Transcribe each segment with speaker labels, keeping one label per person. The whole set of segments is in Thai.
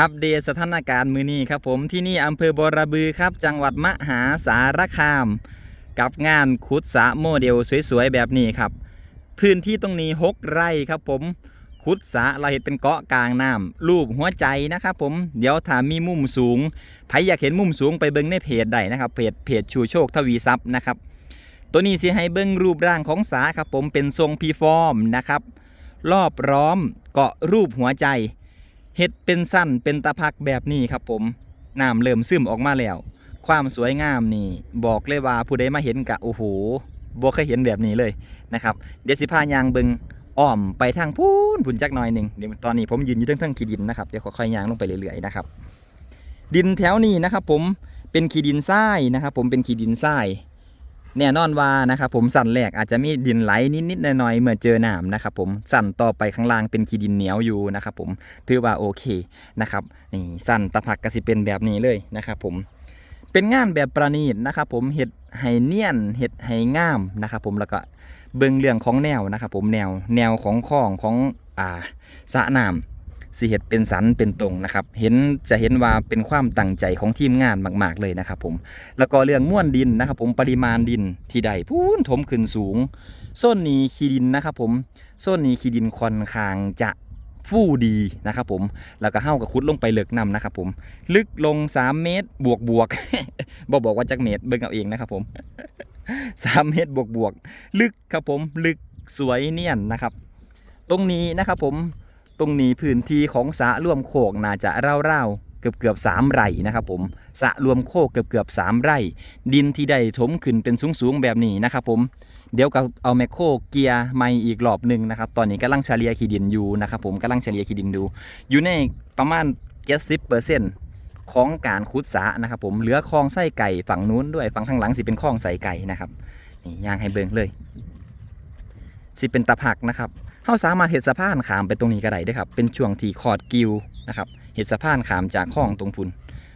Speaker 1: อัปเดตสถานการณ์มือนี้ครับผมที่นี่อำเภอบรบือครับ จังหวัดมหาสารคาม กับงานขุดสระโมเดลสวยๆ แบบนี้ครับ พื้นที่ตรงนี้6ไร่ครับผมขุดสระเราเห็นเป็นเกาะกลางน้ำรูปหัวใจนะครับผมเดี๋ยวถ้ามีมุมสูงใครอยากเห็นมุมสูงไปเบิ้งในเพจได้นะครับเพจเพจชูโชคทวีทรัพย์นะครับ ตัวนี้สิให้เบิ้งรูปร่างของสาครับผมเป็นทรงพีฟอร์มนะครับรอบร้อมเกาะรูปหัวใจ เฮ็ดเป็นสั้นเป็นตะพักแบบนี้ครับผมน้ำเริ่มซึมออกมาแล้ว ความสวยงามนี่บอกเลยว่าผู้ใดมาเห็นกะโอ้โหบ่เคยเห็นแบบนี้เลยนะครับเดี๋ยวสิพายางเบิงอ้อมไปทางพูนผุนจักหน่อยหนึ่งเดี๋ยวตอนนี้ผมยืนอยู่เทั้งๆขี้ดินนะครับเดี๋ยวค่อยๆยางลงไปเรื่อยๆนะครับดินแถวนี้นะครับผมเป็นขี้ดินทรายนะครับผมเป็นขี้ดินทราย แน่นอนว่านะครับผมสั่นแรกอาจจะมีดินไหลนิดๆหน่อยๆเมื่อเจอหน้ำนะครับผมสั่นต่อไปข้างล่างเป็นขี้ดินเหนียวอยู่นะครับผมถือว่าโอเคนะครับนี่สั่นตะพักก็สิเป็นแบบนี้เลยนะครับผมเป็นงานแบบประณีตนะครับผมเห็ดให้เนียนเห็ดให้งามนะครับผมแล้วก็เบิ่งเรื่องของแนวนะครับผมแนวแนวของคลองของอ่าสะน้ำ สิเห็ดเป็นสันเป็นตรงนะครับ เห็นจะเห็นว่าเป็นความตั้งใจของทีมงานมาก ๆเลยนะครับผม แล้วก็เรื่องม้วนดินนะครับผมปริมาณดินที่ใดพูนถมขึ้นสูงโซนนี้ขี้ดินนะครับผมโซนนี้ขี้ดินค่อนข้างจะฟู่ดีนะครับผมแล้วก็เฮ้ากับคุดลงไปเลึกนำนะครับผม ลึกลง 3 เมตรบวกบวกบอกบอกว่าจักเมตรเบิ่งเอาเองนะครับผม 3 เมตรบวกบวกลึกครับผมลึกสวยเนียนนะครับ ตรงนี้นะครับผม ตรงนี้พื้นที่ของสะรวมโคกน่าจะเร่าๆเกือบเกือบๆสามไร่นะครับผมสะรวมโคกเกือบเกือบๆสามไร่ ดินที่ได้ถมขึ้นเป็นสูงๆแบบนี้นะครับผมเดี๋ยวก็เอาแมคโครเกียร์ใหม่อีกรอบหนึ่งนะครับตอนนี้กำลังเฉลี่ยขี้ดินอยู่นะครับผมกำลังเฉลี่ยขี้ดินดู อยู่ในประมาณ70%ของการขุดสะนะครับผมเหลือคลองไส้ไก่ฝั่งนู้นด้วยฝั่งข้างหลังสิเป็นคลองใส่ไก่นะครับนี่ย่างให้เบิ่งเลยสิเป็นตะผักนะครับ เฮาสามารถเห็ดสะพานขามไปตรงนี้ก็ได้ด้วยครับ เป็นช่วงที่ขอดกิวนะครับเห็ดสะพานขามจากคลองตรงพุน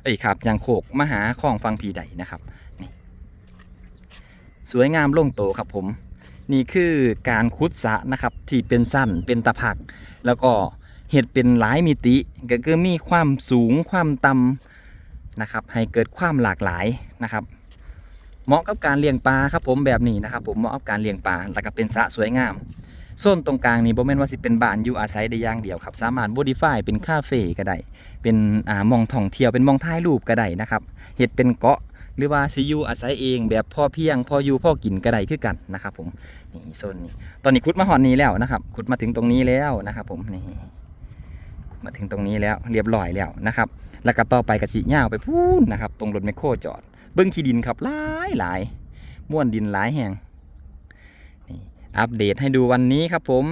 Speaker 1: เอ้ยครับยังโขกมาหาคลองฟังพีใดนะครับนี่สวยงามลงโตครับผม นี่คือการคุดสะนะครับที่เป็นสั้นเป็นตะผัก แล้วก็เห็ดเป็นหลายมิติก็คือมีความสูงความต่ำนะครับ ให้เกิดความหลากหลายนะครับ เหมาะกับการเลี้ยงปลาครับผมแบบนี้นะครับ ผมเหมาะกับการเลี้ยงปลาแล้วก็เป็นสะสวยงาม โซนตรงกลางนี่บ่แม่นว่าสิเป็นบ้านอยู่อาศัยได้อย่างเดียวครับ สามารถโบดิฟายเป็นคาเฟ่ก็ได้ เป็นอ่ามองท่องเที่ยวเป็นมองถ่ายรูปก็ได้นะครับเฮ็ดเป็นเกาะหรือว่าสิอยู่อาศัยเองแบบพ่อเพียงพออยู่พอกินก็ได้คือกันนะครับผมนี่โซนนี้ตอนนี้ขุดมาหอนนี้แล้วนะครับขุดมาถึงตรงนี้แล้วนะครับผมนี่ขุดมาถึงตรงนี้แล้วเรียบร้อยแล้วนะครับ แล้วก็ต่อไปกระชิย่าวไปพูนนะครับ ตรงรถแมคโครจอด เบิ้งขี้ดินครับหลายหลายม้วนดินหลายแห่ง อัปเดตให้ดูวันนี้ครับผม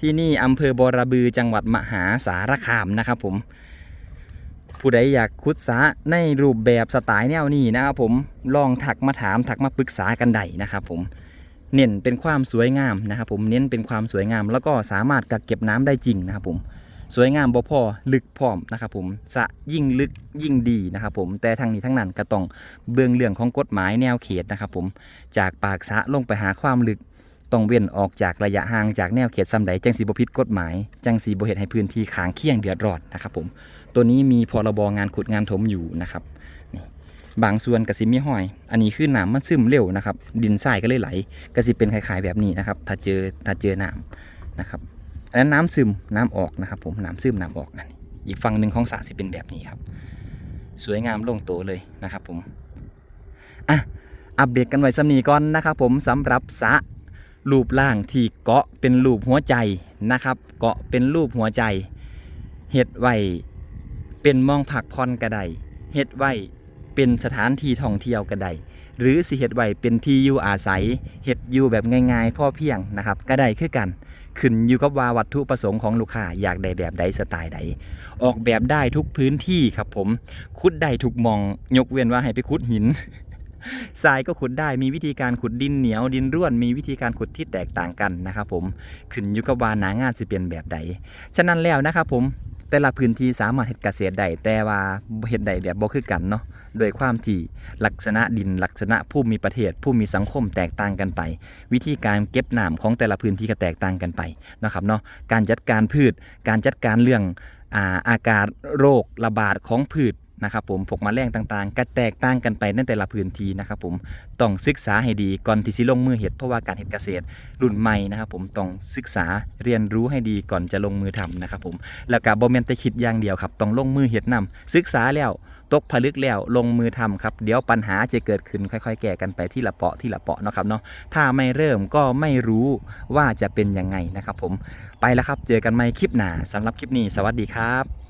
Speaker 1: ที่นี่อำเภอบอระบือจังหวัดมหาสารคามนะครับผม ผู้ใดอยากคุดสาในรูปแบบสไตล์แนวนี้นะครับผมลองถักมาถามถักมาปรึกษากันได้นะครับผมเน้นเป็นความสวยงามนะครับผมเน้นเป็นความสวยงาม แล้วก็สามารถกักเก็บน้ำได้จริงนะครับผมสวยงามบ่พอลึกพร้อมนะครับผมสะยิ่งลึกยิ่งดีนะครับผมแต่ทั้งนี้ทั้งนั้นก็ต้องเบื้องเรื่องของกฎหมายแนวเขตนะครับผมจากปากสะลงไปหาความลึก ต้องเว้นออกจากระยะห่างจากแนวเขตซ้ำใดจังสีบ่ผิดกฎหมาย จังสีบเฮ็ดให้พื้นที่ขางเคียงเดือดร้อนนะครับผมตัวนี้มีพรบงานขุดงานถมอยู่นะครับนี่บางส่วนกระสิมีห้อย อันนี้คือน้ำมันซึมเร็วนะครับ ดินทรายก็เลยไหลก็สิเป็นคล้ายๆแบบนี้นะครับ ถ้าเจอถ้าเจอน้ำนะครับ อันนั้นน้ำซึมน้ำออกนะครับ ผมน้ำซึมน้ำออกนั่นอีกฝั่งหนึ่งของสระสิเป็นแบบนี้ครับ สวยงามลงโตเลยนะครับผม อะ อัปเดตกันไว้สำนีก่อนนะครับผมสำหรับสระ รูปร่างที่เกาะเป็นรูปหัวใจนะครับ เกาะเป็นรูปหัวใจเห็ดไว้เป็นมองผักพรกระไดเห็ดไว้เป็นสถานที่ท่องเที่ยวกระไดหรือสิเห็ดไว้เป็นที่อยู่อาศัยเห็ดอยู่แบบง่ายๆพ่อเพียงนะครับกระไดคือกัน ขึ้นอยู่กับว่าวัตถุประสงค์ของลูกค้าอยากได้แบบใดสไตล์ใด ออกแบบได้ทุกพื้นที่ครับผมขุดได้ทุกมองยกเว้นว่าให้ไปขุดหิน ทรายก็ขุดได้มีวิธีการขุดดินเหนียวดินร่วน มีวิธีการขุดที่แตกต่างกันนะครับผมขึ้นอยู่กับว่าหนางานสิเป็นแบบใดฉะนั้นแล้วนะครับผมแต่ละพื้นที่สามารถเฮ็ดเกษตรได้แต่ว่าเฮ็ดได้แบบบ่คือกันเนาะโดยความที่ลักษณะดินลักษณะภูมิประเทศภูมิสังคมแตกต่างกันไป วิธีการเก็บน้ำของแต่ละพื้นที่ก็แตกต่างกันไปนะครับเนาะการจัดการพืช การจัดการเรื่องอาอากาศโรคระบาดของพืช นะครับผมพวกแมลงต่างๆ ก็แตกต่างกันไปในแต่ละพื้นที่นะครับผมต้องศึกษาให้ดีก่อนที่สิลงมือเห็ดเพราะว่าการเห็ดเกษตรรุ่นใหม่นะครับผมต้องศึกษาเรียนรู้ให้ดีก่อนจะลงมือทำนะครับผมแล้วก็บ่แม่นแต่คิดอย่างเดียวครับต้องลงมือเห็ดนำศึกษาแล้วตกผลึกแล้วลงมือทำครับ เดี๋ยวปัญหาจะเกิดขึ้นค่อย ๆ แก้กันไปที่ละเปาะที่ละเปาะเนาะครับเนาะถ้าไม่เริ่มก็ไม่รู้ว่าจะเป็นยังไงนะครับผมไปแล้วครับเจอกันใหม่คลิปหน้าสำหรับคลิปนี้ สวัสดีครับ